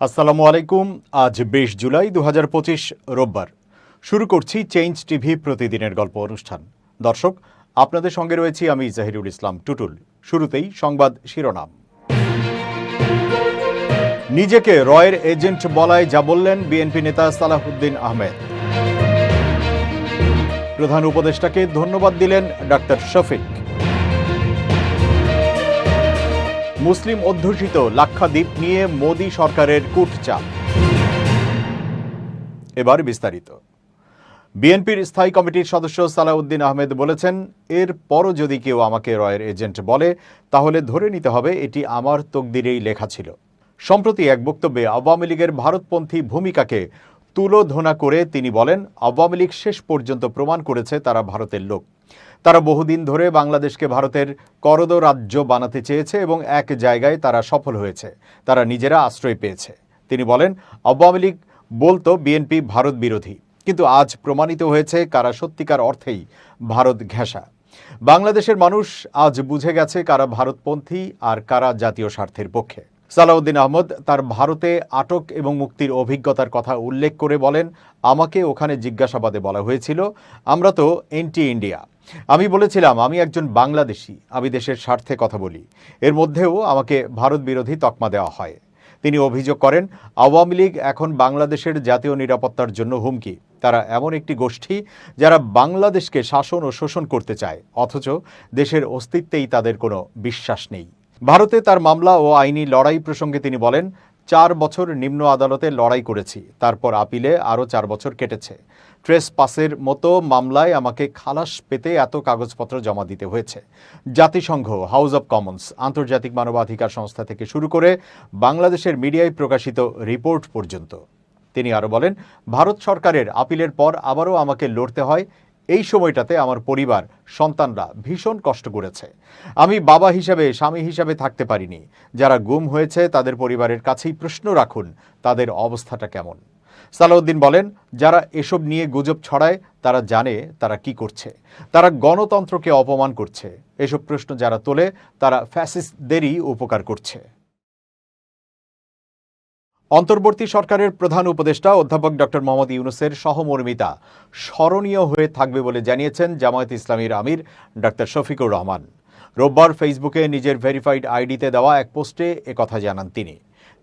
আসসালামু আলাইকুম। আজ বিশ জুলাই দু হাজার পঁচিশ রোববার। শুরু করছি চেঞ্জ টিভি প্রতিদিনের গল্প অনুষ্ঠান। দর্শক, আপনাদের সঙ্গে রয়েছি আমি জাহিরুল ইসলাম টুটুল। শুরুতেই সংবাদ শিরোনাম। নিজেকে রয়ের এজেন্ট বলায় যা বললেন বিএনপি নেতা সালাহুদ্দিন আহমেদ। প্রধান উপদেষ্টাকে ধন্যবাদ দিলেন ডাক্তার শফিক। মুসলিম অধ্যুষিত লাক্ষাদ্বীপ নিয়ে মোদী সরকারের কূটচাপ। এবার বিস্তারিত। বিএনপির স্থায়ী কমিটির সদস্য সালাউদ্দিন আহমেদ বলেছেন, এর পরও যদি কেউ আমাকে রয়ের এজেন্ট বলে, তাহলে ধরে নিতে হবে এটি আমার তকদিরেই লেখা ছিল। সম্প্রতি এক বক্তব্যে আওয়ামী লীগের ভারতপন্থী ভূমিকাকে তুলোধনা করে তিনি বলেন, আওয়ামী লীগ শেষ পর্যন্ত প্রমাণ করেছে তারা ভারতের লোক। তারা বহুদিন ধরে বাংলাদেশকে ভারতের করদ রাজ্য বানাতে চেয়েছে এবং এক জায়গায় তারা সফল হয়েছে। তারা নিজেরা আশ্রয় পেয়েছে। তিনি বলেন, আওয়ামী লীগ বলতো, বিএনপি ভারত বিরোধী। কিন্তু আজ প্রমাণিত হয়েছে কারা সত্যিকার অর্থেই ভারত ঘেঁষা। বাংলাদেশের মানুষ আজ বুঝে গেছে কারা ভারতপন্থী আর কারা জাতীয় স্বার্থের পক্ষে। সালাউদ্দিন আহমদ তার ভারতে আটক এবং মুক্তির অভিজ্ঞতার কথা উল্লেখ করে বলেন, আমাকে ওখানে জিজ্ঞাসাবাদে বলা হয়েছিল, আমরা তো এন্টি ইন্ডিয়া। আমি বলেছিলাম, আমি একজন বাংলাদেশি, আমি দেশের স্বার্থে কথা বলি। এর মধ্যেও আমাকে ভারত বিরোধী তকমা দেওয়া হয়। তিনি অভিযোগ করেন, আওয়ামী লীগ এখন বাংলাদেশের জাতীয় নিরাপত্তার জন্য হুমকি। তারা এমন একটি গোষ্ঠী যারা বাংলাদেশকে শাসন ও শোষণ করতে চায়, অথচ দেশের অস্তিত্বেই তাদের কোনো বিশ্বাস নেই। ভারতে তার মামলা ও আইনি লড়াই প্রসঙ্গে তিনি বলেন, চার বছর নিম্ন আদালতে লড়াই করেছি, তারপর আপিলে আরও চার বছর কেটেছে। ট্রেস পাসের মতো মামলায় আমাকে খালাস পেতে এত কাগজপত্র জমা দিতে হয়েছে। জাতিসংঘ, হাউস অব কমন্স, আন্তর্জাতিক মানবাধিকার সংস্থা থেকে শুরু করে বাংলাদেশের মিডিয়ায় প্রকাশিত রিপোর্ট পর্যন্ত। তিনি আরও বলেন, ভারত সরকারের আপিলের পর আবারও আমাকে লড়তে হয় এই সময়টাতে আমার পরিবার, সন্তানরা ভীষণ কষ্ট করেছে। আমি বাবা হিসাবে, স্বামী হিসাবে থাকতে পারিনি। যারা গুম হয়েছে, তাদের পরিবারের কাছেই প্রশ্ন রাখুন, তাদের অবস্থাটা কেমন? সালাউদ্দিন বলেন, যারা এসব নিয়ে গুজব ছড়ায়, তারা জানে তারা কি করছে। তারা গণতন্ত্রকে অপমান করছে। এসব প্রশ্ন যারা তোলে, তারা ফ্যাসিস্টদেরই উপকার করছে। অন্তর্বর্তী সরকারের প্রধান উপদেষ্টা অধ্যাপক ডক্টর মোহাম্মদ ইউনুসের সহমর্মিতা স্মরণীয় হয়ে থাকবে বলে জানিয়েছেন জামায়াত ইসলামীর আমির ডক্টর শফিকুর রহমান। রোববার ফেসবুকে নিজের ভেরিফাইড আইডিতে দেওয়া এক পোস্টে একথা জানান তিনি।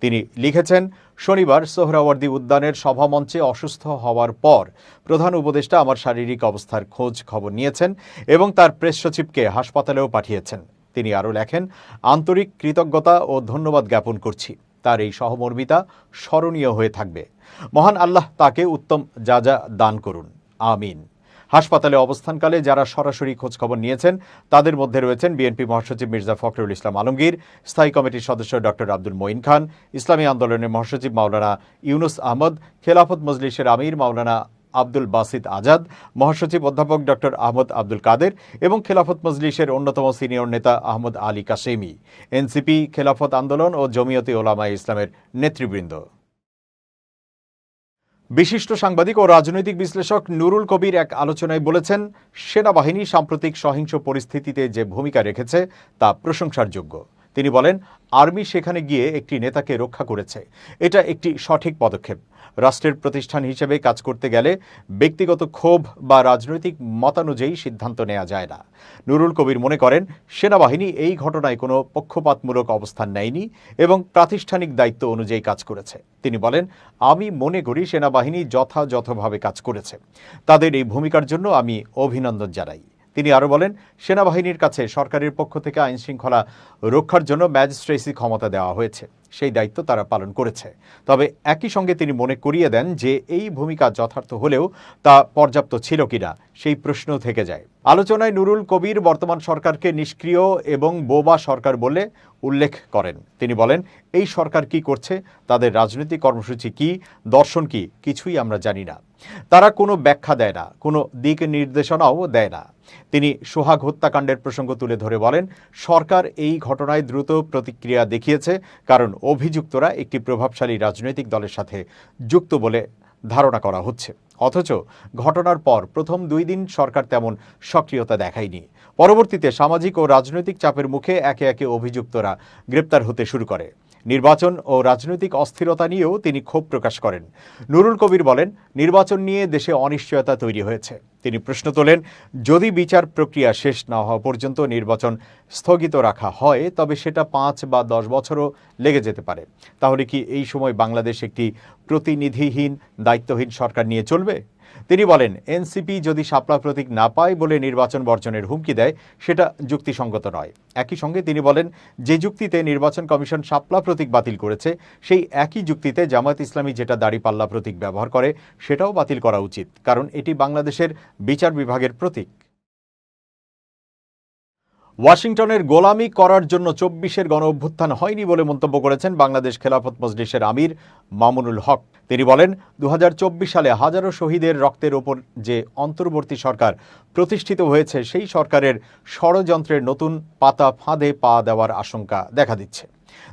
তিনি লিখেছেন, শনিবার সোহরাওয়ার্দী উদ্যানের সভামঞ্চে অসুস্থ হওয়ার পর প্রধান উপদেষ্টা আমার শারীরিক অবস্থার খোঁজ খবর নিয়েছেন এবং তার প্রেস সচিবকে হাসপাতালেও পাঠিয়েছেন। তিনি আরও লেখেন, আন্তরিক কৃতজ্ঞতা ও ধন্যবাদ জ্ঞাপন করছি। তার এই সহমর্মিতা স্মরণীয় হয়ে থাকবে। মহান আল্লাহ তাকে উত্তম যা যা দান করুন। আমিন। হাসপাতালে অবস্থানকালে যারা সরাসরি খোঁজখবর নিয়েছেন, তাদের মধ্যে রয়েছেন বিএনপি মহাসচিব মির্জা ফখরুল ইসলাম আলমগীর, স্থায়ী কমিটির সদস্য ডক্টর আব্দুল মঈন খান, ইসলামী আন্দোলনের মহাসচিব মাওলানা ইউনুস আহমদ, খেলাফত মজলিসের আমির মাওলানা আব্দুল বাসিদ আজাদ, মহাসচিব অধ্যাপক ডক্টর আহমদ আব্দুল কাদের এবং খেলাফত মজলিসের অন্যতম সিনিয়র নেতা আহমদ আলী কাশেমি। এনসিপি, খেলাফত আন্দোলন ও জমিয়তে ওলামা ইসলামের নেতৃবৃন্দ। বিশিষ্ট সাংবাদিক ও রাজনৈতিক বিশ্লেষক নুরুল কবির এক আলোচনায় বলেছেন, সেনাবাহিনী সাম্প্রতিক সহিংস পরিস্থিতিতে যে ভূমিকা রেখেছে তা প্রশংসার যোগ্য তিনি বলেন, আর্মি সেখানে গিয়ে একটি নেতাকে রক্ষা করেছে। এটা একটি সঠিক পদক্ষেপ। রাষ্ট্রের প্রতিষ্ঠান হিসেবে কাজ করতে গেলে ব্যক্তিগত ক্ষোভ বা রাজনৈতিক মতানুযায়ী সিদ্ধান্ত নেওয়া যায় না। নুরুল কবির মনে করেন, সেনাবাহিনী এই ঘটনায় কোনো পক্ষপাতমূলক অবস্থান নেয়নি এবং প্রাতিষ্ঠানিক দায়িত্ব অনুযায়ী কাজ করেছে। তিনি বলেন, আমি মনে করি সেনাবাহিনী যথাযথভাবে কাজ করেছে। তাদের এই ভূমিকার জন্য আমি অভিনন্দন জানাই। তিনি আরও বলেন, সেনাবাহিনীর কাছে সরকারের পক্ষ থেকে আইন শৃঙ্খলা রক্ষার জন্য ম্যাজিস্ট্রেসি ক্ষমতা দেওয়া হয়েছে। সেই দায়িত্ব তারা পালন করেছে। তবে একই সঙ্গে তিনি মনে করিয়ে দেন যে এই ভূমিকা যথার্থ হলেও তা পর্যাপ্ত ছিল কিনা, সেই প্রশ্ন থেকে যায়। আলোচনায় নুরুল কবির বর্তমান সরকারকে নিষ্ক্রিয় এবং বোবা সরকার বলে উল্লেখ করেন। তিনি বলেন, এই সরকার কি করছে, তাদের রাজনৈতিক কর্মসূচি কি, দর্শন কি, কিছুই আমরা জানি না। তারা কোনো ব্যাখ্যা দেয় না, কোনো দিক নির্দেশনাও দেয় না। তিনি সোহাগ হত্যাকাণ্ডের প্রসঙ্গ তুলে ধরে বলেন, সরকার এই ঘটনায় দ্রুত প্রতিক্রিয়া দেখিয়েছে, কারণ অভিযুক্তরা একটি প্রভাবশালী রাজনৈতিক দলের সাথে যুক্ত বলে ধারণা করা হচ্ছে। অথচ ঘটনার পর প্রথম দুই দিন সরকার তেমন সক্রিয়তা দেখায়নি। পরবর্তীতে সামাজিক ও রাজনৈতিক চাপের মুখে একে একে অভিযুক্তরা গ্রেপ্তার হতে শুরু করে। নির্বাচন ও রাজনৈতিক অস্থিরতা নিয়েও তিনি ক্ষোভ প্রকাশ করেন। নুরুল কবির বলেন, নির্বাচন নিয়ে দেশে অনিশ্চয়তা তৈরি হয়েছে। তিনি প্রশ্ন তোলেন, যদি বিচার প্রক্রিয়া শেষ না হওয়া পর্যন্ত নির্বাচন স্থগিত রাখা হয়, তবে সেটা পাঁচ বা দশ বছরও লেগে যেতে পারে। তাহলে কি এই সময় বাংলাদেশ একটি প্রতিনিধিহীন, দায়িত্বহীন সরকার নিয়ে চলবে? তিনি বলেন, এনসিপি যদি শাপলা প্রতীক না পায় বলে নির্বাচন বর্জনের হুমকি দেয়, সেটা যুক্তিসঙ্গত নয়। একই সঙ্গে তিনি বলেন, যে যুক্তিতে নির্বাচন কমিশন শাপলা প্রতীক বাতিল করেছে, সেই একই যুক্তিতে জামায়াত ইসলামী যেটা দাড়িপাল্লা প্রতীক ব্যবহার করে, সেটাও বাতিল করা উচিত। কারণ এটি বাংলাদেশের বিচার বিভাগের প্রতীক। ওয়াশিংটনের গোলামি করার জন্য চব্বিশের গণ অভ্যুত্থান হয়নি বলে মন্তব্য করেছেন বাংলাদেশ খেলাফত মজলিসের আমির মামুনুল হক। তিনি বলেন দু হাজার চব্বিশ সালে হাজারো শহীদের রক্তের ওপর যে অন্তর্বর্তী সরকার প্রতিষ্ঠিত হয়েছে, সেই সরকারের ষড়যন্ত্রের নতুন পাতা ফাঁদে পা দেওয়ার আশঙ্কা দেখা দিচ্ছে।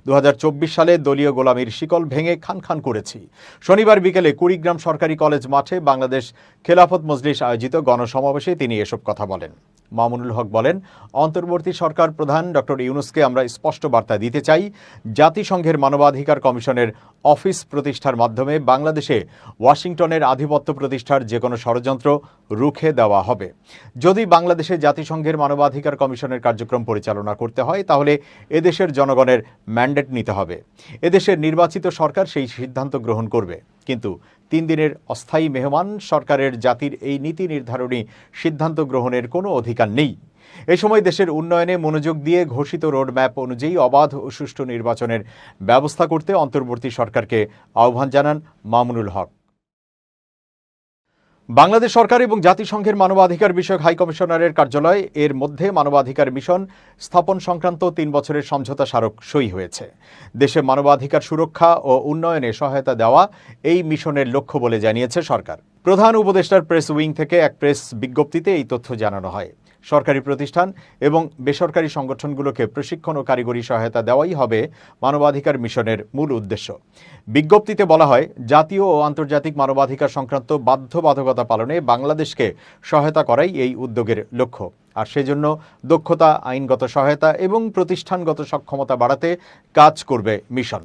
দু হাজার চব্বিশ সালে দলীয় গোলামির শিকল ভেঙে খান খান করেছি। শনিবার বিকেলে কুড়িগ্রাম সরকারি কলেজ মাঠে বাংলাদেশ খেলাফত মজলিস আয়োজিত গণসমাবেশে তিনি এসব কথা বলেন। মামুনুল হক বলেন, অন্তর্বর্তী সরকার প্রধান ডক্টর ইউনুসকে আমরা স্পষ্ট বার্তা দিতে চাই, জাতিসংঘের মানবাধিকার কমিশনের অফিস প্রতিষ্ঠার মাধ্যমে বাংলাদেশে ওয়াশিংটনের আধিপত্য প্রতিষ্ঠার যে কোনো ষড়যন্ত্র রুখে দেওয়া হবে। যদি বাংলাদেশে জাতিসংঘের মানবাধিকার কমিশনের কার্যক্রম পরিচালনা করতে হয়, তাহলে এদেশের জনগণের ম্যান্ডেট নিতে হবে। এদেশের নির্বাচিত সরকার সেই সিদ্ধান্ত গ্রহণ করবে। কিন্তু তিন দিনের অস্থায়ী মেহমান সরকারের জাতির এই নীতি নির্ধারণী সিদ্ধান্ত গ্রহণের কোনো অধিকার নেই। এ সময় দেশের উন্নয়নে মনোযোগ দিয়ে ঘোষিত রোডম্যাপ অনুযায়ী অবাধ ও সুষ্ঠু নির্বাচনের ব্যবস্থা করতে অন্তর্বর্তী সরকারকে আহ্বান জানান মামুনুল হক। বাংলাদেশ সরকার এবং জাতিসংঘের মানবাধিকার বিষয়ক হাই কমিশনারের কার্যালয়, এর মধ্যে মানবাধিকার মিশন স্থাপন সংক্রান্ত তিন বছরের সমঝোতা স্মারক সই হয়েছে। দেশে মানবাধিকার সুরক্ষা ও উন্নয়নে সহায়তা দেওয়া এই মিশনের লক্ষ্য বলে জানিয়েছে সরকার। প্রধান উপদেষ্টার প্রেস উইং থেকে এক প্রেস বিজ্ঞপ্তিতে এই তথ্য জানানো হয়। সরকারি প্রতিষ্ঠান এবং বেসরকারি সংগঠনগুলোকে প্রশিক্ষণ ও কারিগরি সহায়তা দেওয়াই হবে মানবাধিকার মিশনের মূল উদ্দেশ্য। বিজ্ঞপ্তিতে বলা হয়, জাতীয় ও আন্তর্জাতিক মানবাধিকার সংক্রান্ত বাধ্যবাধকতা পালনে বাংলাদেশকে সহায়তা করাই এই উদ্যোগের লক্ষ্য। আর সেজন্য দক্ষতা, আইনগত সহায়তা এবং প্রতিষ্ঠানগত সক্ষমতা বাড়াতে কাজ করবে মিশন।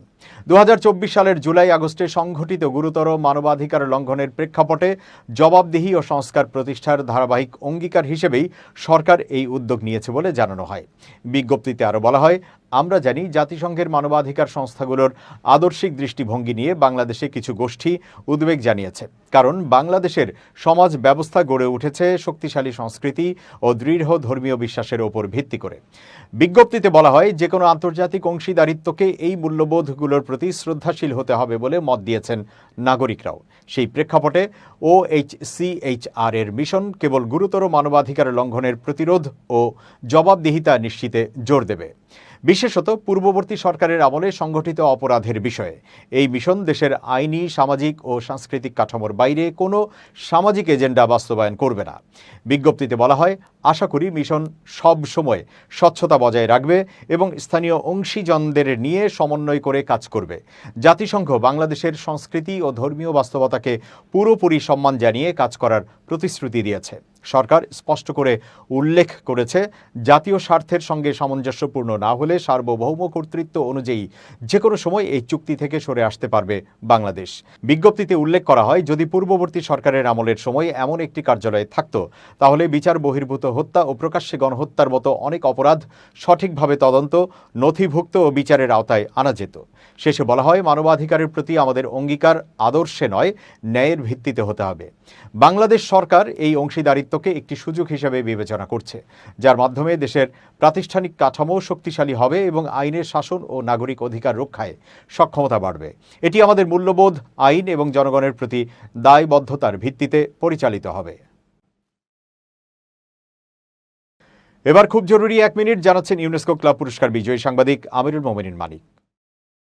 দু হাজার চব্বিশ সালের জুলাই আগস্টে সংঘটিত গুরুতর মানবাধিকার লঙ্ঘনের প্রেক্ষাপটে জবাবদিহি ও সংস্কার প্রতিষ্ঠার ধারাবাহিক অঙ্গীকার হিসেবেই সরকার এই উদ্যোগ নিয়েছে বলে জানানো হয়। বিজ্ঞপ্তিতে আরও বলা হয়, আমরা জানি জাতিসংঘের মানবাধিকার সংস্থাগুলোর আদর্শিক দৃষ্টিভঙ্গি নিয়ে বাংলাদেশে কিছু গোষ্ঠী উদ্বেগ জানিয়েছে। কারণ বাংলাদেশের সমাজ ব্যবস্থা গড়ে উঠেছে শক্তিশালী সংস্কৃতি ও দৃঢ় ধর্মীয় বিশ্বাসের ওপর ভিত্তি করে। বিজ্ঞপ্তিতে বলা হয় যে কোনো আন্তর্জাতিক অংশীদারিত্বকে এই মূল্যবোধগুলোর প্রতি শ্রদ্ধাশীল হতে হবে বলে মত দিয়েছেন নাগরিকরাও। সেই প্রেক্ষাপটে ও এইচ সিএইচআর এর মিশন কেবল গুরুতর মানবাধিকার লঙ্ঘনের প্রতিরোধ ও জবাবদিহিতা নিশ্চিতে জোর দেবে। বিশেষত পূর্ববর্তী সরকারের আমলে সংগঠিত অপরাধের বিষয়ে। এই মিশন দেশের আইনি, সামাজিক ও সাংস্কৃতিক কাঠামোর বাইরে কোনো সামাজিক এজেন্ডা বাস্তবায়ন করবে না। বিজ্ঞপ্তিতে বলা হয়, আশা করি মিশন সব সময় স্বচ্ছতা বজায় রাখবে এবং স্থানীয় অংশীজনদের নিয়ে সমন্বয় করে কাজ করবে। জাতিসংঘ বাংলাদেশের সংস্কৃতি ও ধর্মীয় বাস্তবতাকে পুরোপুরি সম্মান জানিয়ে কাজ করার প্রতিশ্রুতি দিয়েছে। সরকার স্পষ্ট করে উল্লেখ করেছে, জাতীয় স্বার্থের সঙ্গে সামঞ্জস্যপূর্ণ না হলে সার্বভৌম কর্তৃত্ব অনুযায়ী যে কোনো সময় এই চুক্তি থেকে সরে আসতে পারবে বাংলাদেশ। বিজ্ঞপ্তিতে উল্লেখ করা হয়, যদি পূর্ববর্তী সরকারের আমলের সময় এমন একটি কার্যালয় থাকত, তাহলে বিচার বহির্ভূত হত্যা ও প্রকাশ্যে গণহত্যার মতো অনেক অপরাধ সঠিকভাবে তদন্ত, নথিভুক্ত ও বিচারের আওতায় আনা যেত। শেষে বলা হয়, মানবাধিকারের প্রতি আমাদের অঙ্গীকার আদর্শে নয়, ন্যায়ের ভিত্তিতে হতে হবে। বাংলাদেশ সরকার এই অংশীদারিত্বকে একটি সুযোগ হিসেবে বিবেচনা করছে, যার মাধ্যমে দেশের প্রাতিষ্ঠানিক কাঠামো শক্তিশালী হবে এবং আইনের শাসন ও নাগরিক অধিকার রক্ষায় সক্ষমতা বাড়বে। এটি আমাদের মূল্যবোধ, আইন এবং জনগণের প্রতি দায়বদ্ধতার ভিত্তিতে পরিচালিত হবে। এবার খুব জরুরি এক মিনিট জানাচ্ছেন ইউনেস্কো ক্লাব পুরস্কার বিজয়ী সাংবাদিক আমিরুল মোমিনিন মানিক।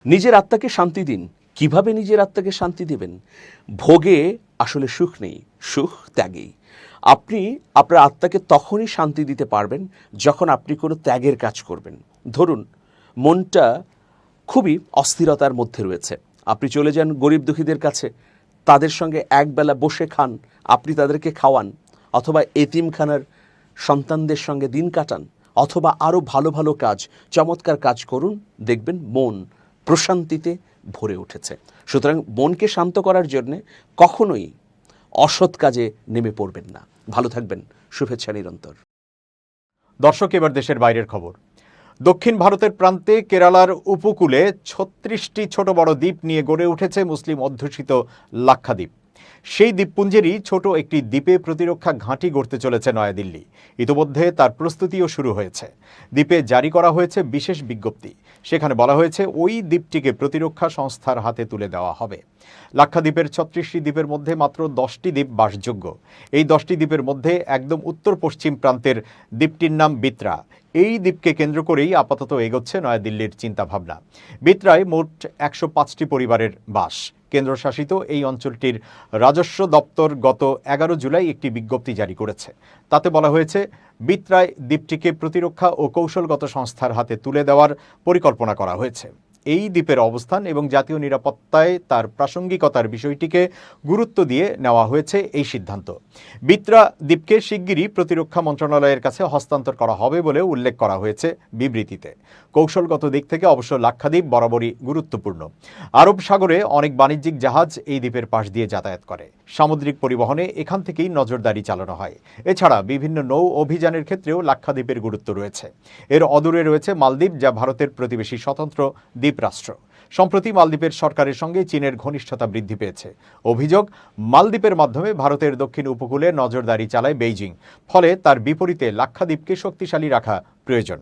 নিজের আত্মাকে শান্তি দিন। কীভাবে নিজের আত্মাকে শান্তি দেবেন? ভোগে আসলে সুখ নেই, সুখ ত্যাগেই। আপনি আপনার আত্মাকে তখনই শান্তি দিতে পারবেন যখন আপনি কোনো ত্যাগের কাজ করবেন। ধরুন, মনটা খুবই অস্থিরতার মধ্যে রয়েছে। আপনি চলে যান গরিব দুঃখীদের কাছে, তাদের সঙ্গে একবেলা বসে খান, আপনি তাদেরকে খাওয়ান, অথবা এতিমখানার সন্তানদের সঙ্গে দিন কাটান, অথবা আরও ভালো ভালো কাজ, চমৎকার কাজ করুন, দেখবেন মন প্রশান্তিতে ভরে উঠেছে। সুতরাং মনকে শান্ত করার জন্যে কখনোই অসৎ কাজে নেমে পড়বেন না। ভালো থাকবেন। শুভেচ্ছা নিরন্তর। দর্শক, এবার দেশের বাইরের খবর। দক্ষিণ ভারতের প্রান্তে কেরালার উপকূলে ছত্রিশটি ছোট বড় দ্বীপ নিয়ে গড়ে উঠেছে মুসলিম অধ্যুষিত লাক্ষাদ্বীপ। সেই দ্বীপপুঞ্জেরই ছোট একটি দ্বীপে প্রতিরক্ষা ঘাঁটি গড়তে চলেছে নয়াদিল্লি। ইতোমধ্যে তার প্রস্তুতিও শুরু হয়েছে। দ্বীপে জারি করা হয়েছে বিশেষ বিজ্ঞপ্তি। সেখানে বলা হয়েছে ওই দ্বীপটিকে প্রতিরক্ষা সংস্থার হাতে তুলে দেওয়া হবে। লাক্ষাদ্বীপের ছত্রিশটি দ্বীপের মধ্যে মাত্র দশটি দ্বীপ বাসযোগ্য। এই দশটি দ্বীপের মধ্যে একদম উত্তর পশ্চিম প্রান্তের দ্বীপটির নাম বিত্রা। এই দ্বীপকে কেন্দ্র করেই আপাতত এগোচ্ছে নয়াদিল্লির চিন্তাভাবনা। বিত্রায় মোট একশো পাঁচটি পরিবারের বাস। কেন্দ্রশাসিত এই অঞ্চলটির রাজস্ব দপ্তর গত এগারো জুলাই একটি বিজ্ঞপ্তি জারি করেছে। তাতে বলা হয়েছে, বিত্রায় দ্বীপটিকে প্রতিরক্ষা ও কৌশলগত সংস্থার হাতে তুলে দেওয়ার পরিকল্পনা করা হয়েছে। এই দ্বীপের অবস্থান এবং জাতীয় নিরাপত্তায় তার প্রাসঙ্গিকতার বিষয়টিকে গুরুত্ব দিয়ে নেওয়া হয়েছে এই সিদ্ধান্ত। বিত্রা দ্বীপকে শিগগিরই প্রতিরক্ষা মন্ত্রণালয়ের কাছে হস্তান্তর করা হবে বলে উল্লেখ করা হয়েছে বিবৃতিতে। কৌশলগত দিক থেকে অবশ্য লাক্ষাদ্বীপ বরাবরই গুরুত্বপূর্ণ। আরব সাগরে অনেক বাণিজ্যিক জাহাজ এই দ্বীপের পাশ দিয়ে যাতায়াত করে। সামুদ্রিক পরিবহনে এখান থেকেই নজরদারি চালানো হয়। এছাড়া বিভিন্ন নৌ অভিযানের ক্ষেত্রেও লাক্ষাদ্বীপের গুরুত্ব রয়েছে। এর অদূরে রয়েছে মালদ্বীপ, যা ভারতের প্রতিবেশী স্বতন্ত্র দ্বীপরাষ্ট্র। সম্প্রতি মালদ্বীপের সরকারের সঙ্গে চীনের ঘনিষ্ঠতা বৃদ্ধি পেয়েছে। অভিযোগ, মালদ্বীপের মাধ্যমে ভারতের দক্ষিণ উপকূলে নজরদারি চালায় বেইজিং, ফলে তার বিপরীতে লাক্ষাদ্বীপকে শক্তিশালী রাখা প্রয়োজন।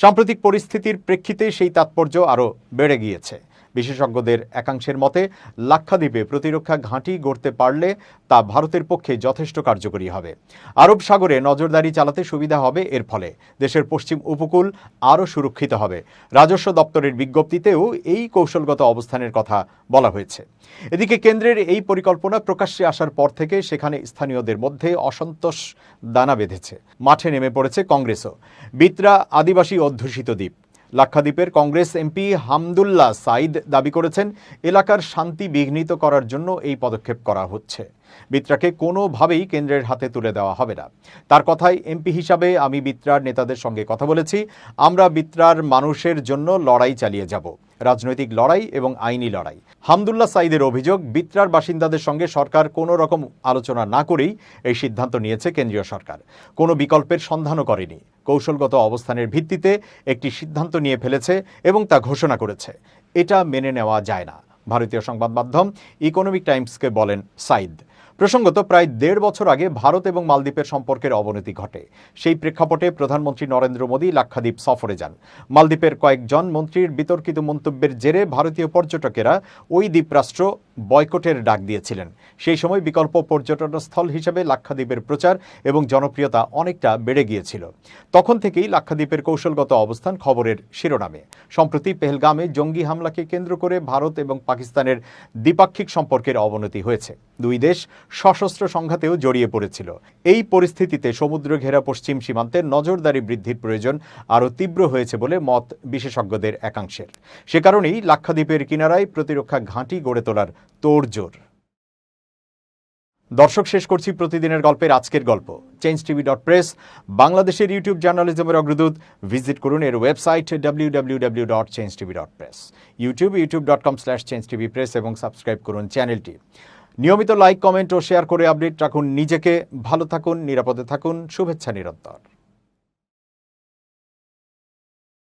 সাম্প্রতিক পরিস্থিতির প্রেক্ষিতে সেই তাৎপর্য আরও বেড়ে গিয়েছে। বিশেষজ্ঞদের একাংশের মতে, লাক্ষাদ্বীপে প্রতিরক্ষা ঘাঁটি গড়তে পারলে তা ভারতের পক্ষে যথেষ্ট কার্যকরী হবে। আরব সাগরে নজরদারি চালাতে সুবিধা হবে এর ফলে। দেশের পশ্চিম উপকূল আরও সুরক্ষিত হবে। রাজস্ব দপ্তরের বিজ্ঞপ্তিতেও এই কৌশলগত অবস্থানের কথা বলা হয়েছে। এদিকে কেন্দ্রের এই পরিকল্পনা প্রকাশ্যে আসার পর থেকে সেখানে স্থানীয়দের মধ্যে অসন্তোষ দানা বেঁধেছে। মাঠে নেমে পড়েছে কংগ্রেসও। বিত্রা আদিবাসী অধ্যুষিত দ্বীপ। লাক্ষাদ্বীপের কংগ্রেস এমপি হামদুল্লাহ সাইদ দাবি করেছেন, এলাকার শান্তি বিঘ্নিত করার জন্য এই পদক্ষেপ করা হচ্ছে। বিত্রাকে কোনোভাবেই কেন্দ্রের হাতে তুলে দেওয়া হবে না। তার কথায় এমপি হিসাবে আমি বিত্রার নেতাদের সঙ্গে কথা বলেছি। আমরা বিত্রার মানুষের জন্য লড়াই চালিয়ে যাব। রাজনৈতিক লড়াই এবং আইনি লড়াই। হামদুল্লাহ সাইদের অভিযোগ, বিত্রার বাসিন্দাদের সঙ্গে সরকার কোনো রকম আলোচনা না করেই এই সিদ্ধান্ত নিয়েছে কেন্দ্রীয় সরকার। কোনো বিকল্পের সন্ধানও করেনি। কৌশলগত অবস্থানের ভিত্তিতে একটি সিদ্ধান্ত নিয়ে ফেলেছে এবং তা ঘোষণা করেছে। এটা মেনে নেওয়া যায় না। ভারতীয় সংবাদ মাধ্যম ইকোনমিক টাইমসকে বলেন সাইদ। প্রসঙ্গত প্রায় দেড় বছর আগে ভারত এবং মালদ্বীপের সম্পর্কের অবনতি ঘটে। সেই প্রেক্ষাপটে প্রধানমন্ত্রী নরেন্দ্র মোদী লাক্ষাদ্বীপ সফরে যান। মালদ্বীপের কয়েকজন মন্ত্রীর বিতর্কিত মন্তব্যের জেরে ভারতীয় পর্যটকেরা ওই দ্বীপরাষ্ট্র বয়কটের ডাক দিয়েছিলেন। সেই সময় বিকল্প পর্যটন স্থল হিসেবে লাক্ষাদ্বীপের প্রচার এবং জনপ্রিয়তা অনেকটা বেড়ে গিয়েছিল। তখন থেকেই লাক্ষাদ্বীপের কৌশলগত অবস্থান খবরের শিরোনামে। সম্প্রতি পেহলগামে জঙ্গি হামলাকে কেন্দ্র করে ভারত এবং পাকিস্তানের দ্বিপাক্ষিক সম্পর্কের অবনতি হয়েছে। দুই দেশ সশস্ত্র সংঘাতেও জড়িয়ে পড়েছিল। এই পরিস্থিতিতে সমুদ্র ঘেরা পশ্চিম সীমান্তে নজরদারি বৃদ্ধির প্রয়োজন আরও তীব্র হয়েছে বলে মত বিশেষজ্ঞদের একাংশের। সে কারণেই লাক্ষাদ্বীপের কিনারায় প্রতিরক্ষা ঘাঁটি গড়ে তোলার তোড়জোড় দর্শক, শেষ করছি প্রতিদিনের গল্পের আজকের গল্প। চেঞ্জ টিভি ডট প্রেস বাংলাদেশের ইউটিউব জার্নালিজমের অগ্রদূত। ভিজিট করুন এর website W W W dot change TV dot press YouTube YouTube dot com slash change TV press এবং সাবস্ক্রাইব করুন চ্যানেলটি। নিয়মিত লাইক কমেন্ট ও শেয়ার করে আপডেট রাখুন। নিজেকে ভালো থাকুন, নিরাপদে থাকুন। শুভেচ্ছা নিরন্তর।